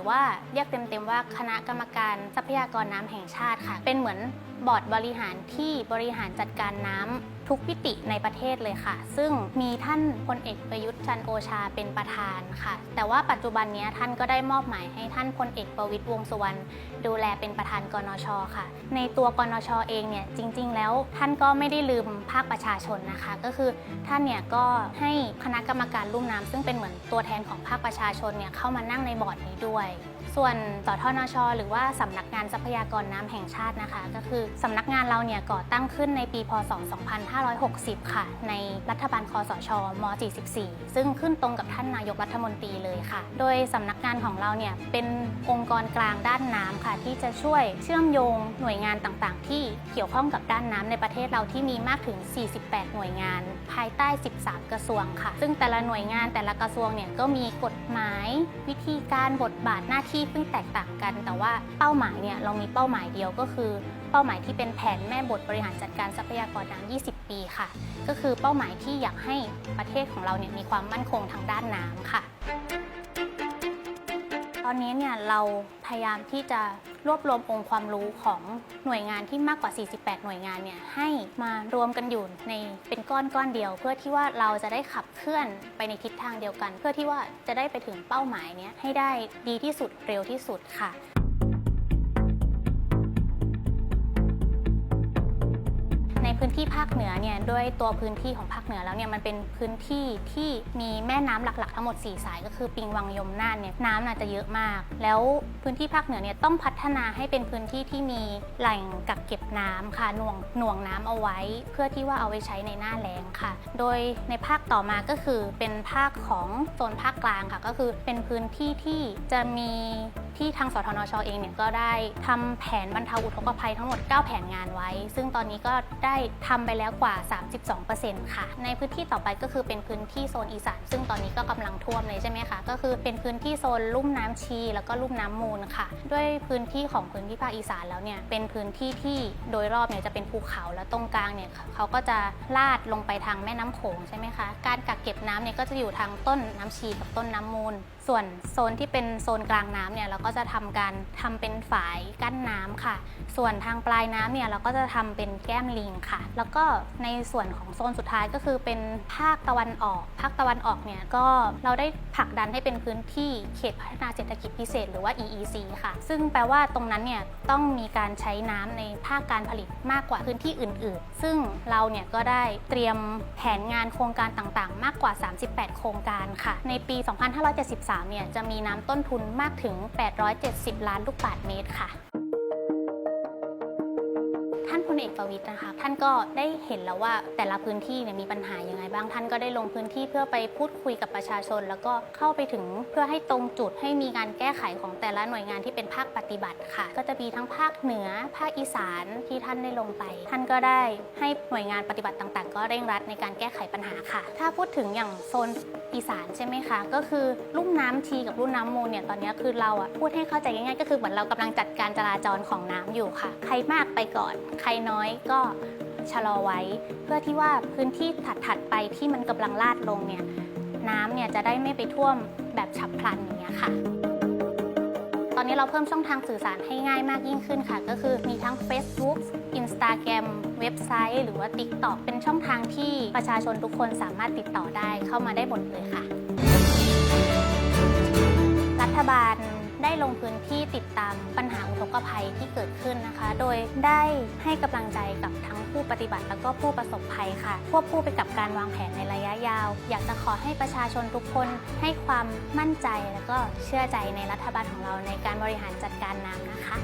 ือว่า เต็มๆว่าคณะกรรมการทรัพยากรน้ำแห่งชาติค่ะ เป็นเหมือนบอร์ดบริหารที่บริหารจัดการน้ำทุกมิติในประเทศเลยค่ะ ซึ่งมีท่านพลเอกประยุทธ์จันทร์โอชาเป็นประธานค่ะ แต่ว่าปัจจุบันเนี้ยท่านก็ได้มอบหมายให้ท่านพลเอกประวิตรวงษ์สุวรรณดูแลเป็นประธานกนชค่ะ ในตัวกนชเองเนี่ยจริง ๆ แล้วท่านก็ไม่ได้ลืมภาคประชาชนนะคะ ก็คือท่านเนี่ยก็ให้คณะกรรมการลุ่มน้ำซึ่งเป็นเหมือนตัวแทนของภาคประชาชนเนี่ยเข้ามานั่งในบอร์ดนี้ด้วย ส่วนสทนช หรือว่าสำนักงานทรัพยากรน้ำแห่งชาตินะคะ ก็คือสำนักงานเราเนี่ยก่อตั้งขึ้นในปีพศ 2560 ค่ะ ในรัฐบาลคอสชม 44 ซึ่งขึ้นตรงกับท่านนายกรัฐมนตรีเลยค่ะ โดยสำนักงานของเราเนี่ยเป็นองค์กรกลางด้านน้ำค่ะ ที่จะช่วยเชื่อมโยงหน่วยงานต่างๆ ที่เกี่ยวข้องกับด้านน้ำในประเทศเราที่มีมากถึง 48 หน่วยงาน ภายใต้ 13 กระทรวงค่ะ ซึ่งแต่ละหน่วยงานแต่ละกระทรวงเนี่ยก็มีกฎหมาย วิธีการบทบาทหน้าที่ซึ่งแตกต่างกัน แต่ว่าเป้าหมายเนี่ยเรามีเป้าหมายเดียวก็คือ เป้าหมายที่เป็นแผนแม่บทบริหารจัดการทรัพยากรน้ำ20 ปีค่ะ ก็คือเป้าหมายที่อยากให้ประเทศของเราเนี่ยมีความมั่นคงทางด้านน้ำค่ะ ตอนนี้เนี่ยเราพยายามที่จะ รวบรวมองค์ความรู้ของหน่วยงานที่มากกว่า 48 หน่วยงานเนี่ยให้มารวมกันอยู่ในเป็นก้อนก้อนเดียว เพื่อที่ว่าเราจะได้ขับเคลื่อนไปในทิศทางเดียวกัน เพื่อที่ว่าจะได้ไปถึงเป้าหมายเนี้ยให้ได้ดีที่สุดเร็วที่สุดค่ะ พื้นที่ภาคเหนือเนี่ยด้วยตัวพื้นที่ของภาคเหนือแล้วเนี่ยมันเป็นพื้นที่ที่มีแม่น้ำหลักๆ ทั้งหมด 4 สาย ก็คือปิงวังยมน่านเนี่ยน้ำน่าจะเยอะมาก แล้วพื้นที่ภาคเหนือเนี่ยต้องพัฒนาให้เป็นพื้นที่ที่มีแหล่งกักเก็บน้ำค่ะหน่วงหน่วงน้ำเอาไว้ เพื่อที่ว่าเอาไว้ใช้ในหน้าแล้งค่ะ โดยในภาคต่อมาก็คือเป็นภาคของโซนภาคกลางค่ะ ก็คือเป็นพื้นที่ที่จะมีที่ทางสทนชเองเนี่ยก็ได้ทำแผนบรรเทาอุทกภัยทั้งหมด 9 แผนงานไว้ ซึ่งตอนนี้ก็ได้ทำไปแล้วกว่า 32%ค่ะ ในพื้นที่ต่อไปก็คือเป็นพื้นที่โซนอีสาน ซึ่งตอนนี้ก็กำลังท่วมเลยใช่ไหมคะ ก็คือเป็นพื้นที่โซนลุ่มน้ำชี แล้วก็ลุ่มน้ำมูลค่ะ ด้วยพื้นที่ของพื้นที่ภาคอีสานแล้วเนี่ยเป็นพื้นที่ที่โดยรอบเนี่ยจะเป็นภูเขาแล้วตรงกลางเนี่ยเขาก็จะลาดลงไปทางแม่น้ำโขงใช่ไหมคะ การกักเก็บน้ำเนี่ยก็จะอยู่ทางต้นน้ำชีกับต้นน้ำมูล ส่วนโซนที่เป็นโซนกลางน้ำเนี่ยเราก็จะทำการทำเป็นฝายกั้นน้ำค่ะ ส่วนทางปลายน้ำเนี่ยเราก็จะทำเป็นแก้มลิงค่ะ แล้วก็ในส่วนของโซนสุดท้ายก็คือเป็นภาคตะวันออก ภาคตะวันออกเนี่ยก็เราได้ผลักดันให้เป็นพื้นที่เขตพัฒนาเศรษฐกิจพิเศษ หรือว่า EEC ค่ะ ซึ่งแปลว่าตรงนั้นเนี่ยต้องมีการใช้น้ำในภาคการผลิตมากกว่าพื้นที่อื่น ๆ ซึ่งเราเนี่ยก็ได้เตรียมแผนงานโครงการต่างๆ มากกว่า 38 โครงการค่ะ ในปี 2573 เนี่ยจะมีน้ำต้นทุนมากถึง870 ล้านลูกบาศก์เมตรค่ะ เอกประวิตยนะคะ ท่านก็ได้เห็นแล้วว่าแต่ละพื้นที่เนี่ยมีปัญหายังไงบ้าง ท่านก็ได้ลงพื้นที่เพื่อไปพูดคุยกับประชาชน แล้วก็เข้าไปถึงเพื่อให้ตรงจุดให้มีการแก้ไขของแต่ละหน่วยงานที่เป็นภาคปฏิบัติค่ะ ก็จะมีทั้งภาคเหนือภาคอีสานที่ท่านได้ลงไป ท่านก็ได้ให้หน่วยงานปฏิบัติต่างๆ ก็เร่งรัดในการแก้ไขปัญหาค่ะ ถ้าพูดถึงอย่างโซนอีสานใช่ไหมคะ ก็คือลุ่มน้ำชีกับลุ่มน้ำมูลเนี่ยตอนนี้คือเราอะพูดให้เข้าใจง่ายๆ ก็คือเหมือนเรากำลังจัดการจราจรของน้ำอยู่ค่ะ ใครมากไปก่อน ใครน้อยน้อยก็ชะลอไว้ เพื่อที่ว่าพื้นที่ถัดๆไปที่มันกำลังลาดลงเนี่ยน้ำเนี่ยจะได้ไม่ไปท่วมแบบฉับพลันอย่างเงี้ยค่ะ ตอนนี้เราเพิ่มช่องทางสื่อสารให้ง่ายมากยิ่งขึ้นค่ะ ก็คือมีทั้ง Facebook Instagram เว็บไซต์ หรือว่า TikTok เป็นช่องทางที่ประชาชนทุกคนสามารถติดต่อได้เข้ามาได้หมดเลยค่ะ รัฐบาล ได้ลงพื้นที่ติดตามปัญหาอุทกภัยที่เกิดขึ้นนะคะ โดยได้ให้กำลังใจกับทั้งผู้ปฏิบัติและก็ผู้ประสบภัยค่ะ ควบคู่ไปกับการวางแผนในระยะยาว อยากจะขอให้ประชาชนทุกคนให้ความมั่นใจและก็เชื่อใจในรัฐบาลของเราในการบริหารจัดการน้ำนะคะ